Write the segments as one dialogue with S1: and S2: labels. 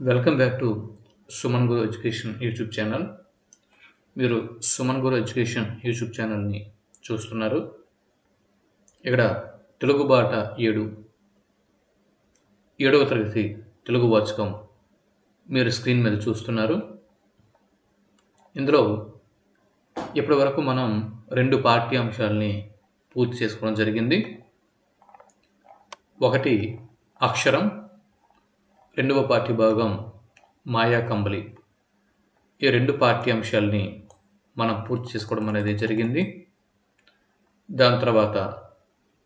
S1: Welcome back to Suman Guru education YouTube channel. మీరు Suman Guru education YouTube ఛానల్ని చూస్తున్నారు. ఇక్కడ తెలుగు బాట ఏడు ఏడవ తరగతి తెలుగు వాచకం మీరు స్క్రీన్ మీద చూస్తున్నారు. ఇందులో ఇప్పటి వరకు మనం రెండు పాఠ్యాంశాలని పూర్తి చేసుకోవడం జరిగింది. ఒకటి అక్షరం రెండవ పాఠ్యభాగం మాయా కంబలి. ఈ రెండు పాఠ్యాంశాలని మనం పూర్తి చేసుకోవడం అనేది జరిగింది. దాని తర్వాత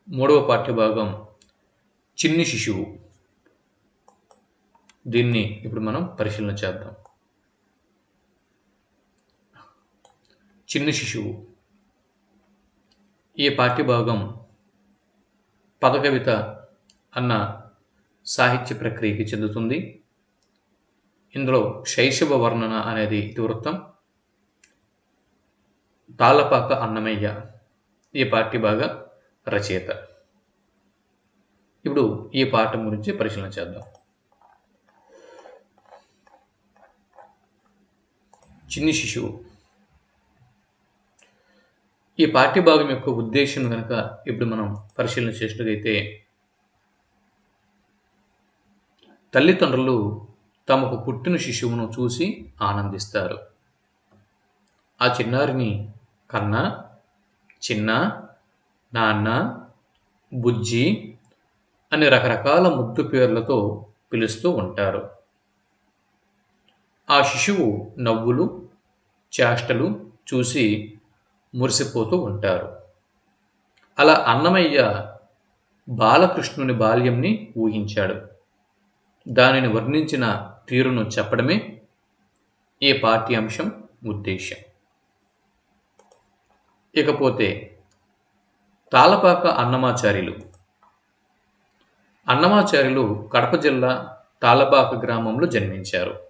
S1: మూడవ పాఠ్యభాగం చిన్ని శిశువు. దీన్ని ఇప్పుడు మనం పరిశీలన చేద్దాం. చిన్ని శిశువు. ఈ పాఠ్యభాగం పదకవిత అన్న సాహిత్య ప్రక్రియకి చెందుతుంది. ఇందులో శైశవ వర్ణన అనేది ఇతివృత్తం తాళ్ళపాక అన్నమయ్య ఈ పార్టీ బాగా రచయిత. ఇప్పుడు ఈ పాఠం గురించి పరిశీలన చేద్దాం. చిన్ని శిశువు. ఈ పాఠ్యభాగం యొక్క ఉద్దేశం కనుక ఇప్పుడు మనం పరిశీలన చేసినట్లయితే తల్లిదండ్రులు తమకు పుట్టిన శిశువును చూసి ఆనందిస్తారు. ఆ చిన్నారిని కన్న చిన్న నాన్న బుజ్జి అనే రకరకాల ముద్దు పేర్లతో పిలుస్తూ ఉంటారు. ఆ శిశువు నవ్వులు చేష్టలు చూసి మురిసిపోతూ ఉంటారు. అలా అన్నమయ్య బాలకృష్ణుని బాల్యంని ఊహించాడు. దానిని వర్ణించిన తీరును చెప్పడమే ఈ పాఠ్యాంశం ఉద్దేశ్యం. ఇకపోతే తాళపాక అన్నమాచార్యులు. అన్నమాచార్యులు కడప జిల్లా తాళపాక గ్రామంలో జన్మించారు.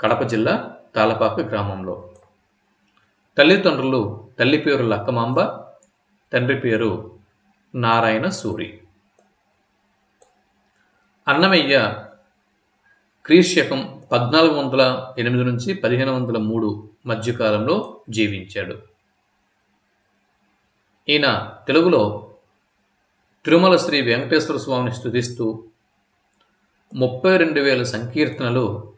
S1: కడప జిల్లా తాళపాక గ్రామంలో. తల్లిదండ్రులు తల్లి పేరు లక్కమాంబ తండ్రి పేరు నారాయణ సూరి. అన్నమయ్య క్రీశకం పద్నాలుగు వందల ఎనిమిది నుంచి పదిహేను వందల మూడు మధ్యకాలంలో జీవించాడు. ఈయన తెలుగులో తిరుమల శ్రీ వెంకటేశ్వర స్వామిని స్తుతిస్తూ ముప్పై రెండు వేల సంకీర్తనలు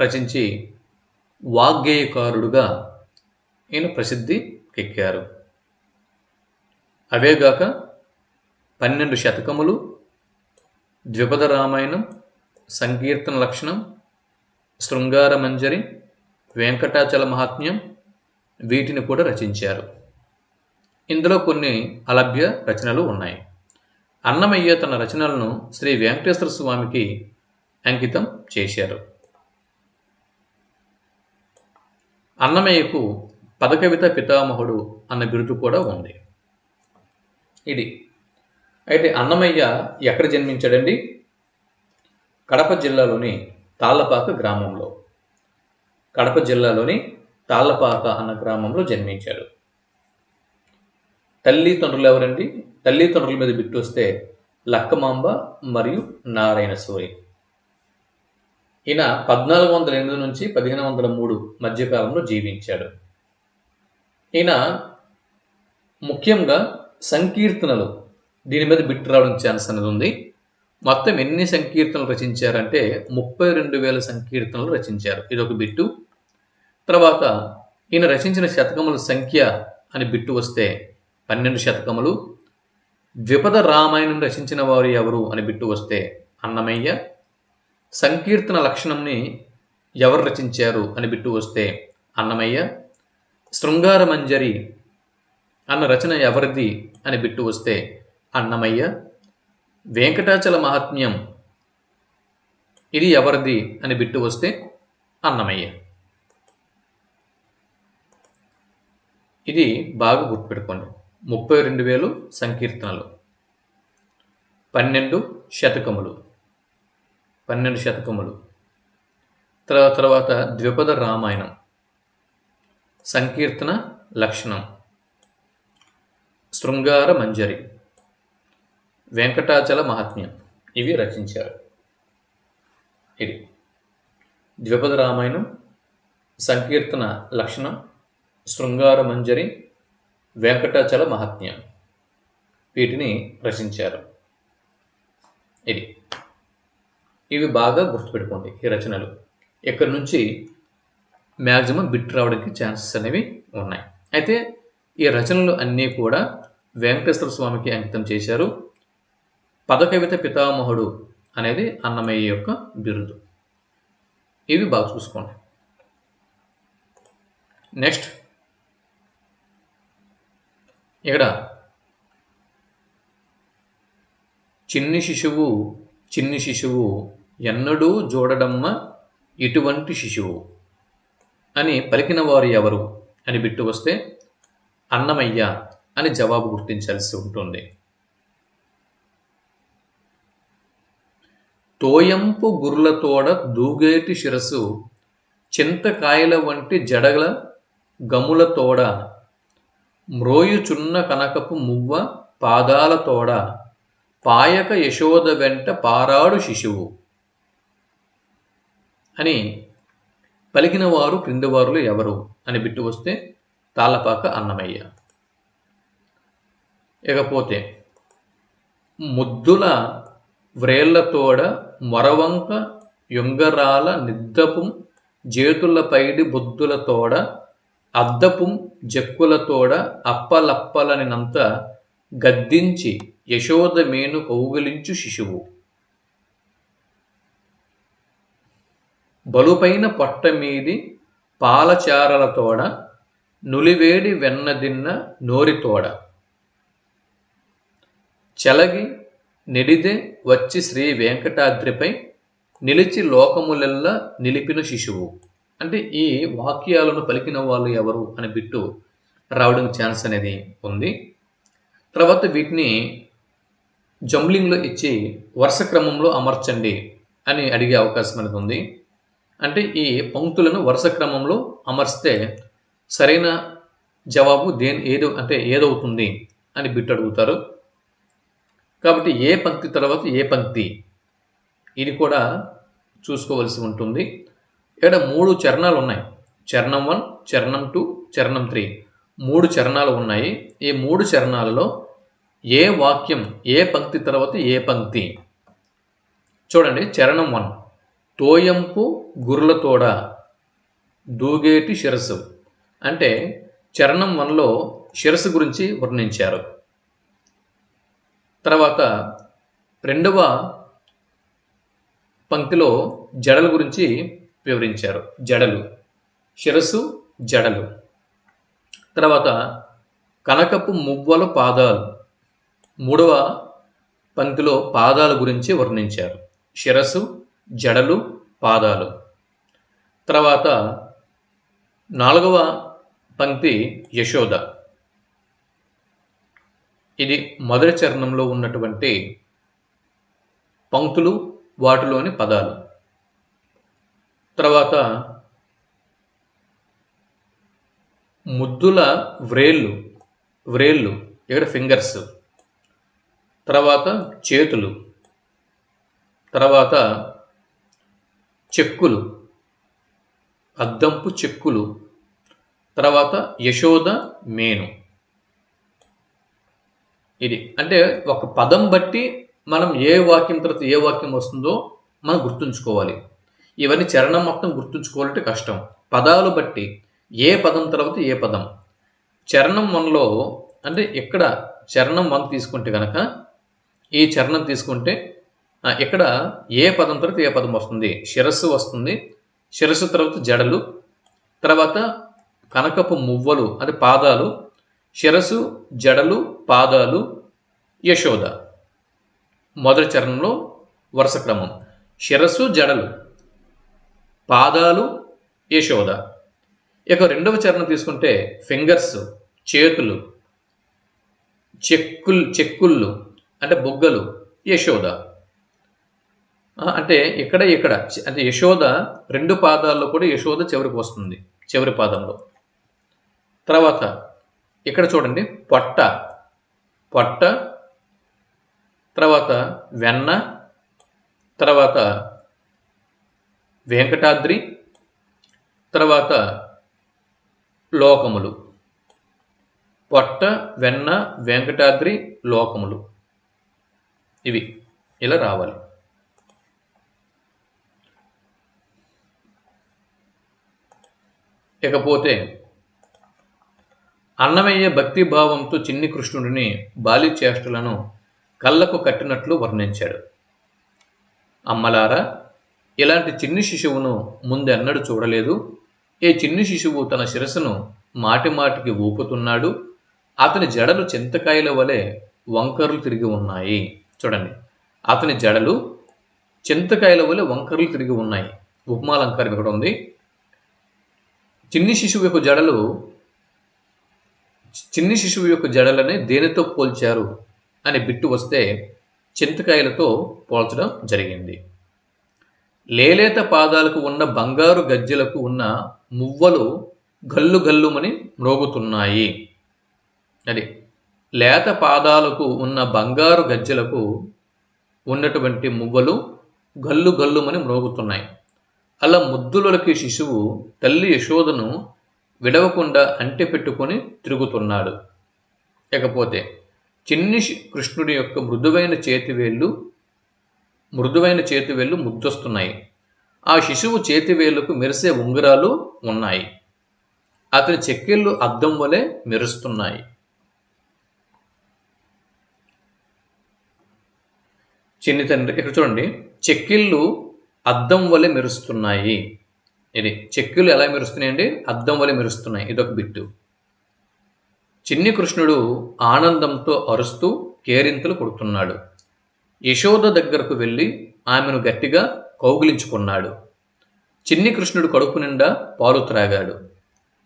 S1: రచించి వాగ్గేయకారుడుగా ఈయన ప్రసిద్ధికెక్కారు అవేగాక పన్నెండు శతకములు ద్విపద రామాయణం సంకీర్తన లక్షణం శృంగార మంజరి వెంకటాచల మహాత్మ్యం వీటిని కూడా రచించారు. ఇందులో కొన్ని అలభ్య రచనలు ఉన్నాయి. అన్నమయ్య తన రచనలను శ్రీ వెంకటేశ్వర స్వామికి అంకితం చేశారు. అన్నమయ్యకు పదకవిత పితామహుడు అన్న బిరుదు కూడా ఉంది. ఇది అయితే అన్నమయ్య ఎక్కడ జన్మించాడండి? కడప జిల్లాలోని తాళ్ళపాక గ్రామంలో. కడప జిల్లాలోని తాళ్ళపాక అన్న గ్రామంలో జన్మించాడు. తల్లిదండ్రులు ఎవరండి? తల్లిదండ్రుల మీద బిట్టు వస్తే లక్కమాంబ మరియు నారాయణ సూరి. ఈయన పద్నాలుగు వందల ఎనిమిది నుంచి పదిహేను వందల మూడు మధ్యకాలంలో జీవించాడు. ఈయన ముఖ్యంగా సంకీర్తనలు దీని మీద బిట్టు రావడం ఛాన్స్ అనేది ఉంది. మొత్తం ఎన్ని సంకీర్తనలు రచించారంటే ముప్పై రెండు వేల సంకీర్తనలు రచించారు. ఇది ఒక బిట్టు. తర్వాత ఈయన రచించిన శతకముల సంఖ్య అని బిట్టు వస్తే పన్నెండు శతకములు. ద్విపద రామాయణం రచించిన వారు ఎవరు అని బిట్టు వస్తే అన్నమయ్య. సంకీర్తన లక్షణంని ఎవరు రచించారు అని బిట్టు వస్తే అన్నమయ్య. శృంగార మంజరి అన్న రచన ఎవరిది అని బిట్టు వస్తే అన్నమయ్య వెంకటాచల మహాత్మ్యం. ఇది ఎవరిది అని బిట్టు వస్తే అన్నమయ్య. ఇది బాగా గుర్తుపెట్టుకోండి. ముప్పై రెండు వేలు సంకీర్తనలు. పన్నెండు శతకములు. పన్నెండు శతకములు. తర్వాత తర్వాత ద్విపద రామాయణం. సంకీర్తన లక్షణం. శృంగార మంజరి. వెంకటాచల మహాత్మ్యం. ఇవి రచించారు. ఇది ద్విపద రామాయణం సంకీర్తన లక్షణం శృంగార మంజరి వెంకటాచల మహాత్మ్యం. వీటిని రచించారు. ఇది ఇవి బాగా గుర్తుపెట్టుకోండి ఈ రచనలు. ఇక్కడ నుంచి మ్యాక్సిమం బిట్ రావడానికి ఛాన్సెస్ అనేవి ఉన్నాయి. అయితే ఈ రచనలు అన్నీ కూడా వెంకటేశ్వర స్వామికి అంకితం చేశారు. పదకవిత పితామహుడు అనేది అన్నమయ్య యొక్క బిరుదు. ఇవి బాగా చూసుకోండి. నెక్స్ట్ ఇక్కడ చిన్ని శిశువు చిన్ని శిశువు ఎన్నడూ చూడడమ్మ ఇటువంటి శిశువు అని పలికిన వారు ఎవరు అని బిట్టు వస్తే అన్నమయ్య అని జవాబు గుర్తించాల్సి ఉంటుంది. తోయంపు గుర్లతోడ దూగేటి శిరసు చింతకాయల వంటి జడగల గములతోడ మ్రోయుచున్న కనకపు మువ్వ పాదాలతోడ పాయక యశోద వెంట పారాడు శిశువు అని పలికిన వారు క్రిందవారులు ఎవరు అని బిట్టు వస్తే తాళపాక అన్నమయ్య. ఇకపోతే ముద్దుల వ్రేళ్ళతోడ మొరవంక యొంగరాల నిద్దపు జేతుల తోడ అద్దపుం జక్కుల జక్కులతోడ అప్పలప్పలనినంత గద్దించి యశోద మేను కౌగిలించు శిశువు. బలుపైన పొట్టమీది పాలచారల పాలచారలతోడ నులివేడి వెన్నదిన్న నోరితోడ. చెలగి నెడిదే వచ్చి శ్రీ వెంకటాద్రిపై నిలిచి లోకములెల్లా నిలిపిన శిశువు. అంటే ఈ వాక్యాలను పలికిన వాళ్ళు ఎవరు అని బిట్టు రావడం ఛాన్స్ అనేది ఉంది. తర్వాత వీటిని జంబ్లింగ్లో ఇచ్చి వరుస క్రమంలో అమర్చండి అని అడిగే అవకాశం అనేది ఉంది. అంటే ఈ పంక్తులను వరుస క్రమంలో అమర్స్తే సరైన జవాబు దేని ఏదో అంటే ఏదవుతుంది అని బిట్టు అడుగుతారు. కాబట్టి ఏ పంక్తి తర్వాత ఏ పంక్తి? ఇది కూడా చూసుకోవలసి ఉంటుంది. ఇక్కడ మూడు చరణాలు ఉన్నాయి. చరణం వన్ చరణం టూ చరణం త్రీ. మూడు చరణాలు ఉన్నాయి. ఈ మూడు చరణాలలో ఏ వాక్యం ఏ పంక్తి తర్వాత ఏ పంక్తి? చూడండి చరణం వన్. తోయంపు గుర్రలతోడ దూగేటి శిరస్సు. అంటే చరణం వన్లో శిరస్సు గురించి వర్ణించారు. తర్వాత రెండవ పంక్తిలో జడల గురించి వివరించారు. జడలు. శిరస్సు జడలు. తర్వాత కనకపు మువ్వల పాదాలు. మూడవ పంక్తిలో పాదాల గురించి వర్ణించారు. శిరస్సు జడలు పాదాలు. తర్వాత నాలుగవ పంక్తి యశోద. ఇది మొదటి చరణంలో ఉన్నటువంటి పంక్తులు వాటిలోని పదాలు. తర్వాత ముద్దుల వ్రేళ్ళు వ్రేళ్ళు ఇక్కడ ఫింగర్స్ తర్వాత చేతులు. తర్వాత చెక్కులు అద్దంపు చెక్కులు. తర్వాత యశోద మేను. ఇది. అంటే ఒక పదం బట్టి మనం ఏ వాక్యం తర్వాత ఏ వాక్యం వస్తుందో మనం గుర్తుంచుకోవాలి. ఇవన్నీ చరణం మొత్తం గుర్తుంచుకోవాలంటే కష్టం. పదాలు బట్టి ఏ పదం తర్వాత ఏ పదం. చరణం వన్లో అంటే ఇక్కడ చరణం వన్ తీసుకుంటే కనుక ఈ చరణం తీసుకుంటే ఇక్కడ ఏ పదం తర్వాత ఏ పదం వస్తుంది. శిరస్సు వస్తుంది. శిరస్సు తర్వాత జడలు. తర్వాత కనకపు మువ్వలు అంటే పాదాలు శిరస్సు జడలు పాదాలు యశోద. మొదటి చరణంలో వరుస క్రమం. శిరస్సు జడలు పాదాలు యశోద. ఇక రెండవ చరణం తీసుకుంటే ఫింగర్స్ చేతులు చెక్కులు చెక్కుళ్ళు అంటే బుగ్గలు యశోద. అంటే ఇక్కడ ఇక్కడ అంటే యశోద రెండు పాదాల్లో కూడా యశోద చివరికి వస్తుంది చివరి పాదంలో. తర్వాత ఇక్కడ చూడండి? పొట్ట. పొట్ట తర్వాత వెన్న తర్వాత వెంకటాద్రి తర్వాత లోకములు. పొట్ట వెన్న వెంకటాద్రి లోకములు. ఇవి ఇలా రావాలి. ఇకపోతే అన్నమయ్య భక్తి భావంతో చిన్ని కృష్ణుడిని బాలి చేష్టలను కళ్ళకు కట్టినట్లు వర్ణించాడు. అమ్మలారా ఇలాంటి చిన్ని శిశువును ముందెన్నడూ చూడలేదు. ఏ చిన్ని శిశువు తన శిరస్సును మాటిమాటికి ఊపుతున్నాడు. అతని జడలు చింతకాయల వలె వంకర్లు తిరిగి ఉన్నాయి. చూడండి అతని జడలు చింతకాయల వలె వంకర్లు తిరిగి ఉన్నాయి. ఉపమాలంకారం ఇక్కడ ఉంది. చిన్ని శిశువు యొక్క జడలు చిన్ని శిశువు యొక్క జడలని దేనితో పోల్చారు అని బిట్టు వస్తే చింతకాయలతో పోల్చడం జరిగింది. లేలేత పాదాలకు ఉన్న బంగారు గజ్జెలకు ఉన్న మువ్వలు గల్లు గల్లుమని మ్రోగుతున్నాయి. అది లేత పాదాలకు ఉన్న బంగారు గజ్జెలకు ఉన్నటువంటి మువ్వలు గల్లు గల్లుమని మ్రోగుతున్నాయి. అలా ముద్దులకి శిశువు తల్లి యశోదను విడవకుండా అంటె పెట్టుకొని తిరుగుతున్నాడు. ఇకపోతే చిన్ని కృష్ణుడి యొక్క మృదువైన చేతివేళ్ళు మృదువైన చేతివేళ్ళు ముద్దొస్తున్నాయి. ఆ శిశువు చేతివేళ్ళకు మెరిసే ఉంగరాలు ఉన్నాయి. అతని చెక్కిళ్ళు అద్దం వలె మెరుస్తున్నాయి. చిన్ని తండ్రి ఇక్కడ చూడండి. చెక్కిళ్ళు అద్దం వలె మెరుస్తున్నాయి. ఇది చెక్కులు ఎలా మెరుస్తున్నాయండి? అద్దం వలె మెరుస్తున్నాయి. ఇదొక బిట్టు. చిన్ని కృష్ణుడు ఆనందంతో అరుస్తూ కేరింతలు కొడుతున్నాడు. యశోద దగ్గరకు వెళ్ళి ఆమెను గట్టిగా కౌగిలించుకున్నాడు. చిన్ని కృష్ణుడు కడుపు నిండా పాలు త్రాగాడు.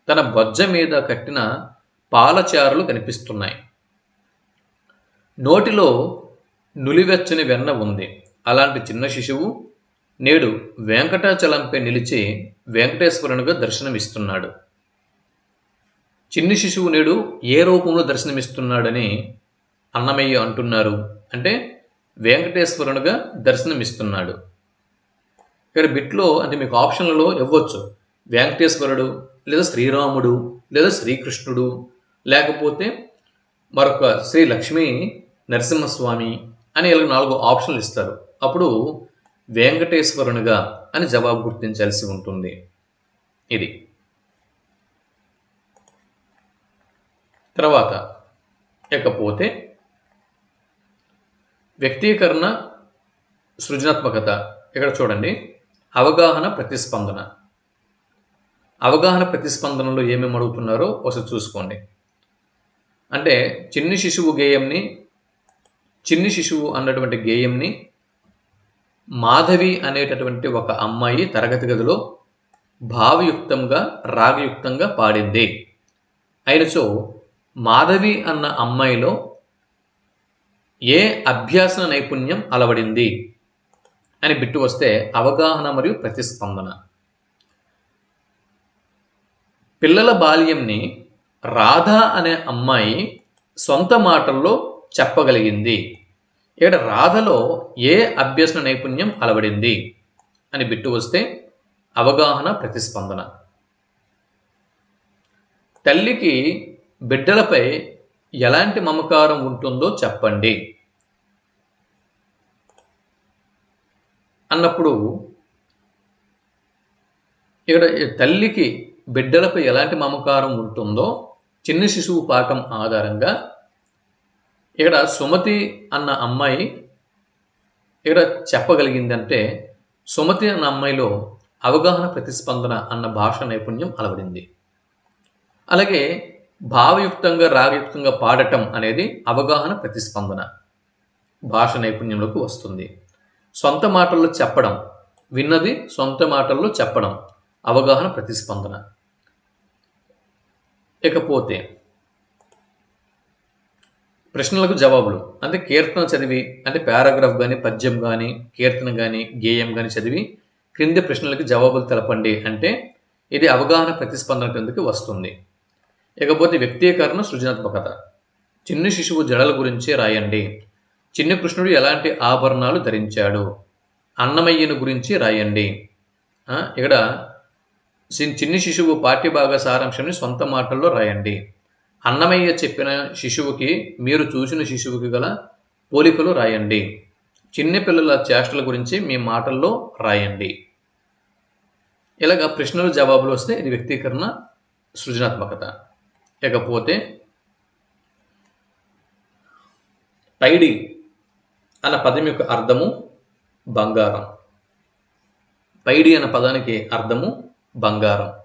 S1: తన బొజ్జ మీద కట్టిన పాలచారులు కనిపిస్తున్నాయి. నోటిలో నులివెచ్చని వెన్న ఉంది. అలాంటి చిన్న శిశువు నేడు వెంకటాచలంపై నిలిచి వెంకటేశ్వరునిగా దర్శనమిస్తున్నాడు. చిన్ని శిశువు నేడు ఏ రూపంలో దర్శనమిస్తున్నాడని అన్నమయ్య అంటున్నారు. అంటే వెంకటేశ్వరునిగా దర్శనమిస్తున్నాడు. ఇక్కడ బిట్లో అంటే మీకు ఆప్షన్లలో ఇవ్వచ్చు. వెంకటేశ్వరుడు లేదా శ్రీరాముడు లేదా శ్రీకృష్ణుడు లేకపోతే మరొక శ్రీ లక్ష్మీ నరసింహస్వామి అని ఇలా నాలుగు ఆప్షన్లు ఇస్తారు. అప్పుడు వెంకటేశ్వరునిగా అని జవాబు గుర్తించాల్సి ఉంటుంది. ఇది. తర్వాత ఇకపోతే వ్యక్తీకరణ సృజనాత్మకత. ఇక్కడ చూడండి. అవగాహన ప్రతిస్పందన. అవగాహన ప్రతిస్పందనలో ఏమేమి అడుగుతున్నారో ఒకసారి చూసుకోండి. అంటే చిన్ని శిశువు గేయంని చిన్ని శిశువు అన్నటువంటి గేయంని మాధవి అనేటటువంటి ఒక అమ్మాయి తరగతి గదిలో భావయుక్తంగా రాగయుక్తంగా పాడింది. అయినచో మాధవి అన్న అమ్మాయిలో ఏ అభ్యాసన నైపుణ్యం అలవడింది అని బిట్టు వస్తే అవగాహన మరియు ప్రతిస్పందన. పిల్లల బాల్యంని రాధ అనే అమ్మాయి సొంత మాటల్లో చెప్పగలిగింది. ఇక్కడ రాధలో ఏ అభ్యసన నైపుణ్యం అలవడింది అని బిట్టు వస్తే అవగాహన ప్రతిస్పందన. తల్లికి బిడ్డలపై ఎలాంటి మమకారం ఉంటుందో చెప్పండి. అన్నప్పుడు ఇక్కడ తల్లికి బిడ్డలపై ఎలాంటి మమకారం ఉంటుందో చిన్న శిశువు పాకం ఆధారంగా ఇక్కడ సుమతి అన్న అమ్మాయి ఇక్కడ చెప్పగలిగిందంటే సుమతి అన్న అమ్మాయిలో అవగాహన ప్రతిస్పందన అన్న భాష నైపుణ్యం అలవడింది. అలాగే భావయుక్తంగా రాగయుక్తంగా పాడటం అనేది అవగాహన ప్రతిస్పందన భాష నైపుణ్యంలోకి వస్తుంది. సొంత మాటల్లో చెప్పడం విన్నది సొంత మాటల్లో చెప్పడం అవగాహన ప్రతిస్పందన. ఇకపోతే ప్రశ్నలకు జవాబులు. అంటే కీర్తన చదివి అంటే పారాగ్రాఫ్ కానీ పద్యం కానీ కీర్తన కానీ గేయం కానీ చదివి క్రింది ప్రశ్నలకు జవాబులు తెలపండి అంటే ఇది అవగాహన ప్రతిస్పందన కిందకి వస్తుంది. ఇకపోతే వ్యక్తీకరణ సృజనాత్మకత. చిన్ని శిశువు జడల గురించి రాయండి. చిన్న కృష్ణుడు ఎలాంటి ఆభరణాలు ధరించాడు? అన్నమయ్యను గురించి రాయండి. ఇక్కడ చిన్న చిన్ని శిశువు పాఠ్యభాగ సారాంశాన్ని సొంత మాటల్లో రాయండి. అన్నమయ్య చెప్పిన శిశువుకి మీరు చూసిన శిశువుకి గల పోలికలు రాయండి. చిన్నపిల్లల చేష్టల గురించి మీ మాటల్లో రాయండి. ఇలాగ ప్రశ్నలు జవాబులు వస్తే ఇది వ్యక్తీకరణ సృజనాత్మకత. ఇకపోతే టైడీ అన్న పదం యొక్క అర్థము బంగారం. పైడి అన్న పదానికి అర్థము బంగారం.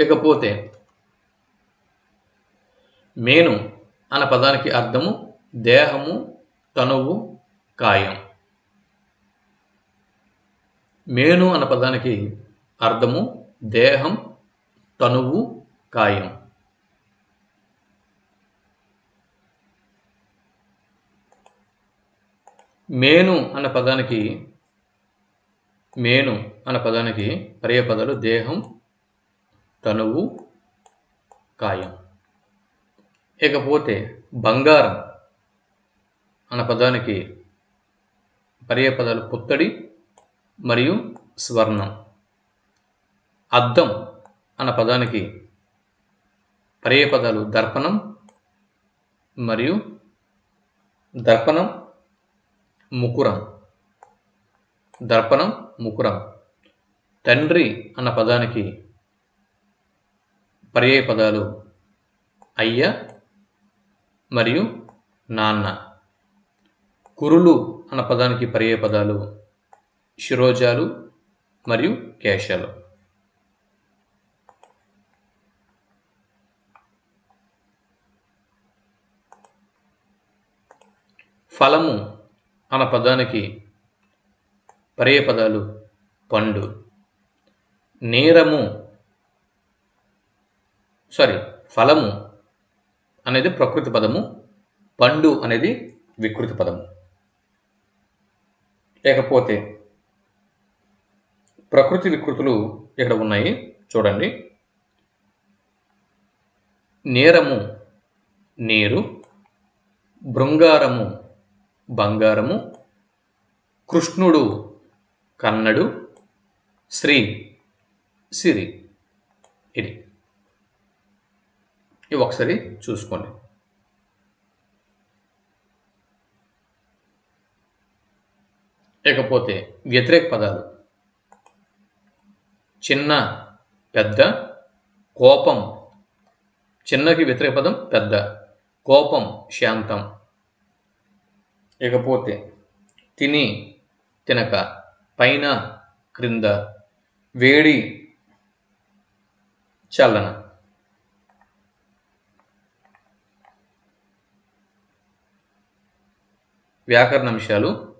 S1: ఇకపోతే మేను అన్న పదానికి అర్థము దేహము తనువు కాయం. మేను అన్న పదానికి అర్థము దేహం తనువు కాయం. మేను అన్న పదానికి మేను అన్న పదానికి పర్యాపదాలు దేహం తనువు కాయం ఇకపోతే బంగారం అన్న పదానికి పర్యాపదాలు పుత్తడి మరియు స్వర్ణం. అద్దం అన్న పదానికి పర్యాపదాలు దర్పణం మరియు దర్పణం ముకురం. దర్పణం ముకురం. తండ్రి అన్న పదానికి పర్యాయ పదాలు అయ్య మరియు నాన్న. కురులు అన్న పదానికి పర్యాయ పదాలు శిరోజాలు మరియు కేశాలు. ఫలము అన్న పదానికి పర్యాయ పదాలు పండు. నేరము సారీ ఫలము అనేది ప్రకృతి పదము పండు అనేది వికృతి పదము. లేకపోతే ప్రకృతి వికృతులు ఇక్కడ ఉన్నాయి చూడండి. నేరము నీరు బృంగారము బంగారము కృష్ణుడు కన్నడు శ్రీ సిరి. ఇది. ఇవి ఒకసారి చూసుకోండి. ఇకపోతే వ్యతిరేక పదాలు. చిన్న పెద్ద కోపం. చిన్నకి వ్యతిరేక పదం పెద్ద. కోపం శాంతం. ఇకపోతే తిని తినక పైన క్రింద వేడి చల్లన. వ్యాకరణ అంశాలు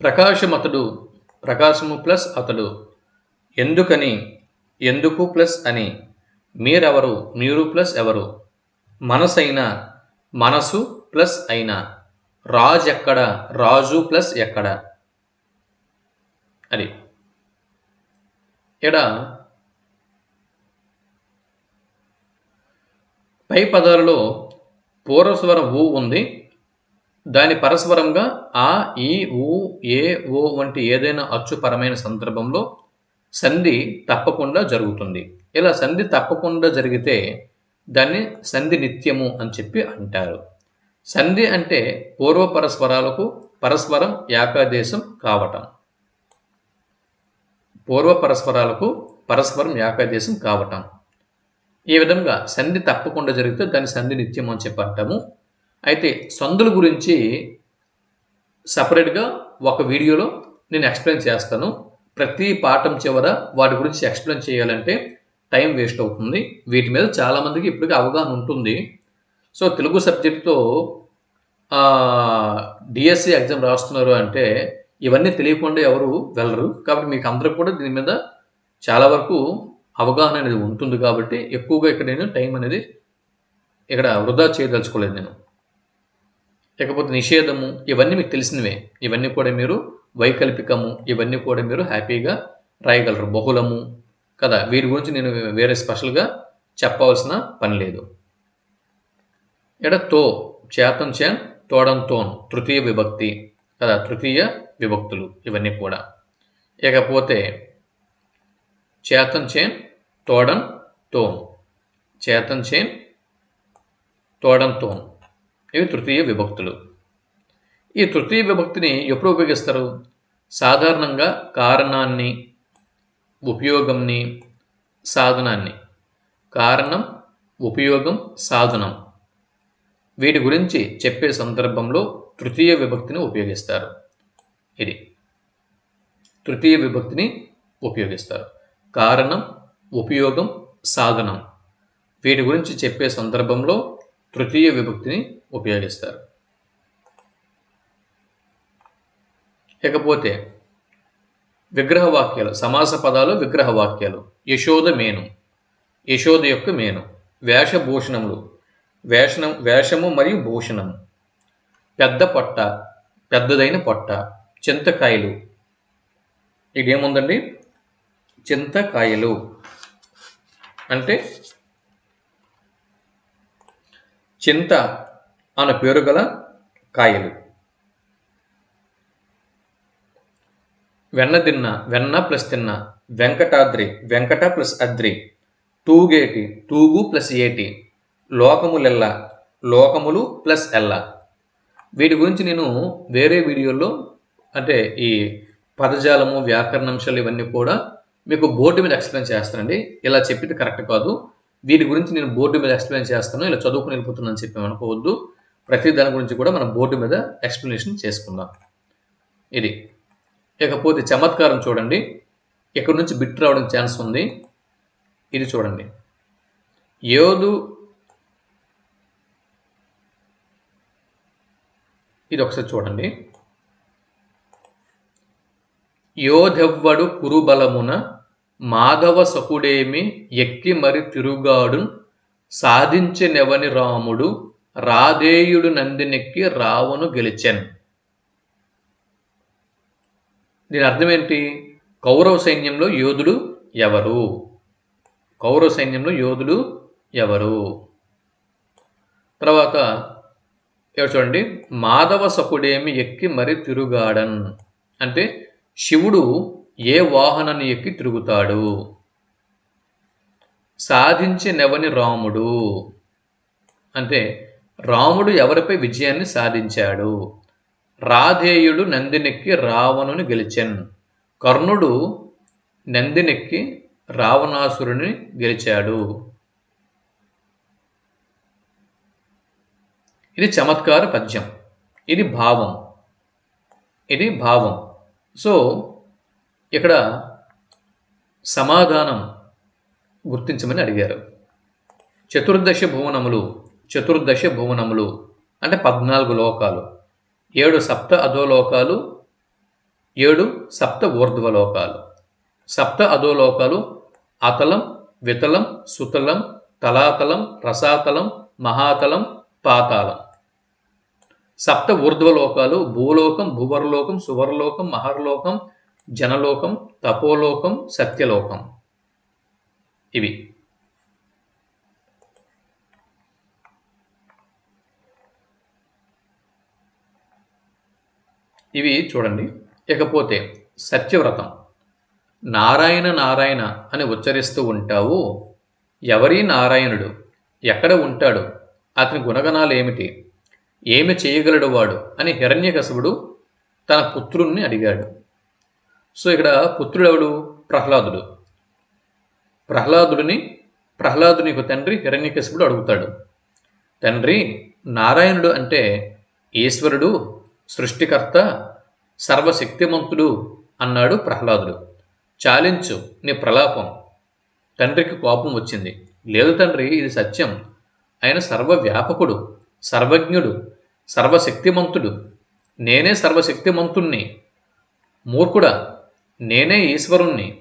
S1: ప్రకాశం అతడు ప్రకాశము ప్లస్ అతడు. ఎందుకని? ఎందుకు ప్లస్ అని? మీరెవరు? మీరు ప్లస్ ఎవరు? మనసైన మనసు ప్లస్ అయిన. రాజు ఎక్కడ రాజు ప్లస్ ఎక్కడ? అది. ఇక్కడ పై పదాలలో పూర్వస్వర ఊ ఉంది. దాని పరస్వరంగా ఆ ఈ ఊ ఏ ఓ వంటి ఏదైనా అచ్చుపరమైన సందర్భంలో సంధి తప్పకుండా జరుగుతుంది. ఇలా సంధి తప్పకుండా జరిగితే దాన్ని సంధి నిత్యము అని చెప్పి అంటారు. సంధి అంటే పూర్వ పరస్పరాలకు పరస్పరం ఏకాదేశం కావటం. పూర్వ పరస్పరాలకు పరస్పరం ఏకాదేశం కావటం. ఈ విధంగా సంధి తప్పకుండా జరిగితే దాని సంధి నిత్యం అని చెప్పి అయితే సందుల గురించి సపరేట్గా ఒక వీడియోలో నేను ఎక్స్ప్లెయిన్ చేస్తాను. ప్రతి పాఠం చివర వాటి గురించి ఎక్స్ప్లెయిన్ చేయాలంటే టైం వేస్ట్ అవుతుంది. వీటి మీద చాలామందికి ఇప్పటికీ అవగాహన ఉంటుంది. సో తెలుగు సబ్జెక్టుతో డిఎస్సి ఎగ్జామ్ రాస్తున్నారు అంటే ఇవన్నీ తెలియకుండా ఎవరు వెళ్ళరు. కాబట్టి మీకు అందరూ కూడా దీని మీద చాలా వరకు అవగాహన అనేది ఉంటుంది కాబట్టి ఎక్కువగా ఇక్కడ నేను టైం అనేది ఇక్కడ వృధా చేయదలుచుకోలేదు నేను. లేకపోతే నిషేధము ఇవన్నీ మీకు తెలిసినవే. ఇవన్నీ కూడా మీరు వైకల్పికము ఇవన్నీ కూడా మీరు హ్యాపీగా రాయగలరు. బహుళము కదా. వీటి గురించి నేను వేరే స్పెషల్గా చెప్పవలసిన పని లేదు. ఎడ తో చేతం చేన్ తోడం తోన్ తృతీయ విభక్తి కదా. తృతీయ విభక్తులు ఇవన్నీ కూడా. ఇకపోతే చేతన్ చేన్ తోడన్ తోన్. చేతన్ చేన్ తోడన్ తోన్. ఇవి తృతీయ విభక్తులు. ఈ తృతీయ విభక్తిని ఎప్పుడు ఉపయోగిస్తారు? సాధారణంగా కారణాన్ని ఉపయోగంని సాధనాన్ని. కారణం ఉపయోగం సాధనం. వీటి గురించి చెప్పే సందర్భంలో తృతీయ విభక్తిని ఉపయోగిస్తారు. ఇది తృతీయ విభక్తిని ఉపయోగిస్తారు. కారణం ఉపయోగం సాధనం. వీటి గురించి చెప్పే సందర్భంలో తృతీయ విభక్తిని ఉపయోగిస్తారు. ఇకపోతే విగ్రహ వాక్యాలు సమాస పదాలు విగ్రహ వాక్యాలు యశోద మేను. యశోద యొక్క మేను. వేషభూషణములు. వేషణం వేషము మరియు భూషణము. పెద్ద పొట్ట పెద్దదైన పొట్ట. చింతకాయలు. ఇదేముందండి? చింతకాయలు. అంటే చింత అన్న పేరు గల కాయలు. వెన్న తిన్న వెన్న ప్లస్ తిన్న వెంకటాద్రి వెంకట ప్లస్ అద్రి తూగేటి తూగు ప్లస్ ఏటి లోకములెల్ల లోకములు ప్లస్ ఎల్ల. వీటి గురించి నేను వేరే వీడియోలో అంటే ఈ పదజాలము వ్యాకరణాంశాలు ఇవన్నీ కూడా మీకు బోర్డు మీద ఎక్స్ప్లెయిన్ చేస్తానండి. ఇలా చెప్పితే కరెక్ట్ కాదు. వీటి గురించి నేను బోర్డు మీద ఎక్స్ప్లెయిన్ చేస్తాను. ఇలా చదువుకుని వెళ్ళిపోతున్నాను చెప్పి అనుకోవద్దు. ప్రతి దాని గురించి కూడా మనం బోర్డు మీద ఎక్స్ప్లెనేషన్ చేసుకుందాం. ఇది. ఇకపోతే చమత్కారం చూడండి. ఇక్కడ నుంచి బిట్ రావడం ఛాన్స్ ఉంది. ఇది చూడండి. ఏదు ఇది ఒకసారి చూడండి. యోధెవ్వడు కురుబలమున మాధవ సకుడేమి ఎక్కి మరి తిరుగాడు సాధించెనెవని రాముడు రాధేయుడు నందినెక్కి రావణు గెలిచెన్. దీని అర్థం ఏంటి కౌరవ సైన్యంలో యోధుడు ఎవరు? కౌరవ సైన్యంలో యోధుడు ఎవరు? తర్వాత ఎవరు చూడండి. మాధవ సకుడేమి ఎక్కి మరి తిరుగాడన్. అంటే శివుడు ఏ వాహనాన్ని ఎక్కి తిరుగుతాడు? సాధించినెవని రాముడు. అంటే రాముడు ఎవరిపై విజయాన్ని సాధించాడు? రాధేయుడు నందినెక్కి రావణుని గెలిచెన్. కర్ణుడు నందినెక్కి రావణాసురుని గెలిచాడు. ఇది చమత్కార పద్యం. ఇది భావం. ఇది భావం. సో ఇక్కడ సమాధానం గుర్తించమని అడిగారు. చతుర్దశ భువనములు చతుర్దశ భువనములు అంటే పద్నాలుగు లోకాలు. ఏడు సప్త అధోలోకాలు ఏడు సప్త ఊర్ధ్వలోకాలు సప్త అధోలోకాలు అతలం వితలం సుతలం తలాతలం రసాతలం మహాతలం పాతాళం. సప్త ఊర్ధ్వలోకాలు భూలోకం భువర్లోకం సువర్లోకం మహర్లోకం జనలోకం తపోలోకం సత్యలోకం. ఇవి. ఇవి చూడండి. ఇకపోతే సత్యవ్రతం. నారాయణ నారాయణ అని ఉచ్చరిస్తూ ఉంటావు. ఎవరి నారాయణుడు? ఎక్కడ ఉంటాడు? అతని గుణగణాలు ఏమిటి ఏమి చేయగలడు వాడు? అని హిరణ్యకశపుడు తన పుత్రుణ్ణి అడిగాడు. సో ఇక్కడ పుత్రుడెవడు? ప్రహ్లాదుడు. ప్రహ్లాదుడిని ప్రహ్లాదుని యొక్క తండ్రి హిరణ్యకశపుడు అడుగుతాడు. తండ్రి నారాయణుడు అంటే ఈశ్వరుడు సృష్టికర్త సర్వశక్తిమంతుడు అన్నాడు ప్రహ్లాదుడు. చాలించు నీ ప్రలాపం. తండ్రికి కోపం వచ్చింది. లేదు తండ్రి ఇది సత్యం. ఆయన సర్వవ్యాపకుడు. సర్వజ్ఞుడు సర్వశక్తిమంతుడు. నేనే సర్వశక్తిమంతుణ్ణి. మూర్ఖుడా నేనే ఈశ్వరుణ్ణి.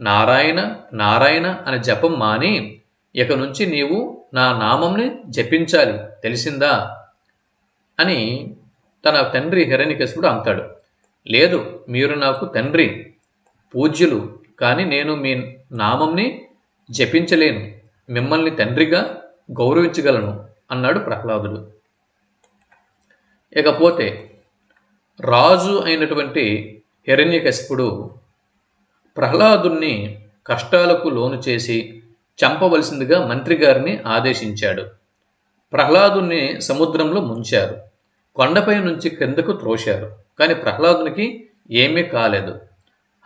S1: నారాయణ నారాయణ అని జపం మాని ఇక నుంచి నీవు నా నామంని జపించాలి తెలిసిందా? అని తన తండ్రి హిరణ్యకేశుడు అంటాడు. లేదు మీరు నాకు తండ్రి పూజ్యులు కానీ నేను మీ నామంని జపించలేను. మిమ్మల్ని తండ్రిగా గౌరవించగలను. అన్నాడు ప్రహ్లాదుడు. ఇకపోతే రాజు అయినటువంటి హిరణ్యకశిపుడు ప్రహ్లాదుణ్ణి కష్టాలకు లోను చేసి చంపవలసిందిగా మంత్రి గారిని ఆదేశించాడు. ప్రహ్లాదుని సముద్రంలో ముంచారు. కొండపై నుంచి క్రిందకు త్రోశారు. కానీ ప్రహ్లాదునికి ఏమీ కాలేదు.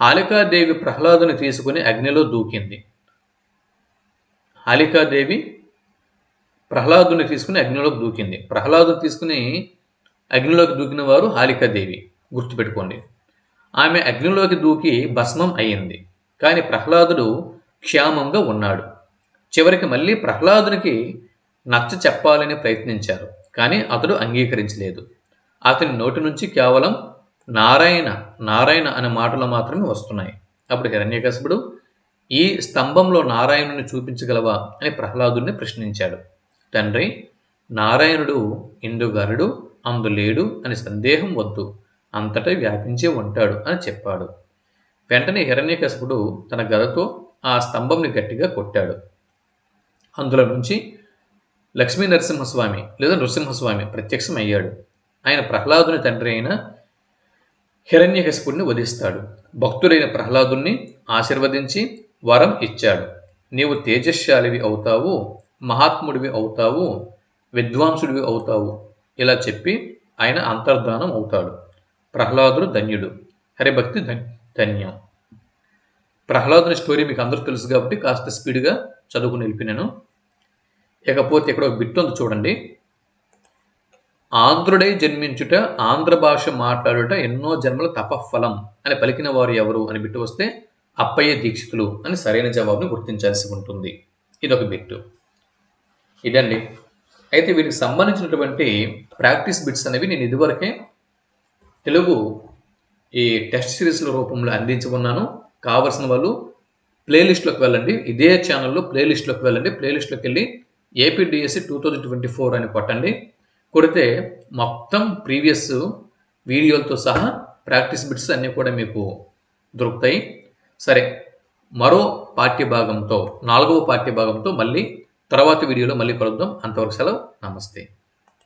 S1: హాలికాదేవి ప్రహ్లాదుని తీసుకుని అగ్నిలో దూకింది. హాలికాదేవి ప్రహ్లాదుని తీసుకుని అగ్నిలోకి దూకింది. ప్రహ్లాదుని తీసుకుని అగ్నిలోకి దూకిన వారు హాలికాదేవి. గుర్తుపెట్టుకోండి. ఆమె అగ్నిలోకి దూకి భస్మం అయ్యింది. కానీ ప్రహ్లాదుడు క్షేమంగా ఉన్నాడు. చివరికి మళ్ళీ ప్రహ్లాదునికి నచ్చ చెప్పాలని ప్రయత్నించారు. కానీ అతడు అంగీకరించలేదు. అతని నోటి నుంచి కేవలం నారాయణ నారాయణ అనే మాటలు మాత్రమే వస్తున్నాయి. అప్పుడు హిరణ్యకశపుడు ఈ స్తంభంలో నారాయణుని చూపించగలవా అని ప్రహ్లాదుని ప్రశ్నించాడు. తండ్రి నారాయణుడు ఇందుగరుడు అందులేడు అని సందేహం వద్దు. అంతటా వ్యాపించే ఉంటాడు అని చెప్పాడు. వెంటనే హిరణ్యకశపుడు తన గదతో ఆ స్తంభంని గట్టిగా కొట్టాడు. అందులో నుంచి లక్ష్మీ నరసింహస్వామి లేదా నృసింహస్వామి ప్రత్యక్షం అయ్యాడు ఆయన ప్రహ్లాదుని తండ్రి అయిన హిరణ్యకశపుడిని వధిస్తాడు. భక్తుడైన ప్రహ్లాదుని ఆశీర్వదించి వరం ఇచ్చాడు. నీవు తేజశాలివి అవుతావు. మహాత్ముడివి అవుతావు విద్వాంసుడివి అవుతావు ఇలా చెప్పి ఆయన అంతర్ధానం అవుతాడు. ప్రహ్లాదుడు ధన్యుడు. హరిభక్తి ధన్యం. ప్రహ్లాదుని స్టోరీ మీకు అందరూ తెలుసు కాబట్టి కాస్త స్పీడ్గా చదువుకుని నిలిపినాను. ఇకపోతే ఇక్కడ ఒక బిట్ ఉంది చూడండి. ఆంధ్రుడై జన్మించుట ఆంధ్ర భాష మాట్లాడుట ఎన్నో జన్మల తపఫలం అని పలికిన వారు ఎవరు అని బిట్టు వస్తే అప్పయ్య దీక్షితులు అని సరైన జవాబుని గుర్తించాల్సి ఉంటుంది. ఇది ఒక బిట్టు. ఇదండి. అయితే వీటికి సంబంధించినటువంటి ప్రాక్టీస్ బిట్స్ అనేవి నేను ఇదివరకే తెలుగు ఈ టెస్ట్ సిరీస్ల రూపంలో అందించి ఉన్నాను కావలసిన వాళ్ళు ప్లేలిస్ట్లోకి వెళ్ళండి. ఇదే ఛానల్లో ప్లేలిస్ట్లోకి వెళ్ళండి. ప్లేలిస్ట్లోకి వెళ్ళి APDSC two thousand twenty four అని కొట్టండి కొడితే మొత్తం ప్రీవియస్ వీడియోలతో సహా ప్రాక్టీస్ బిట్స్ అన్నీ కూడా మీకు దొరుకుతాయి. సరే మరో పాఠ్యభాగంతో నాలుగవ పాఠ్యభాగంతో మళ్ళీ తర్వాత వీడియోలో మళ్ళీ కలుద్దాం. అంతవరకు సెలవు. నమస్తే.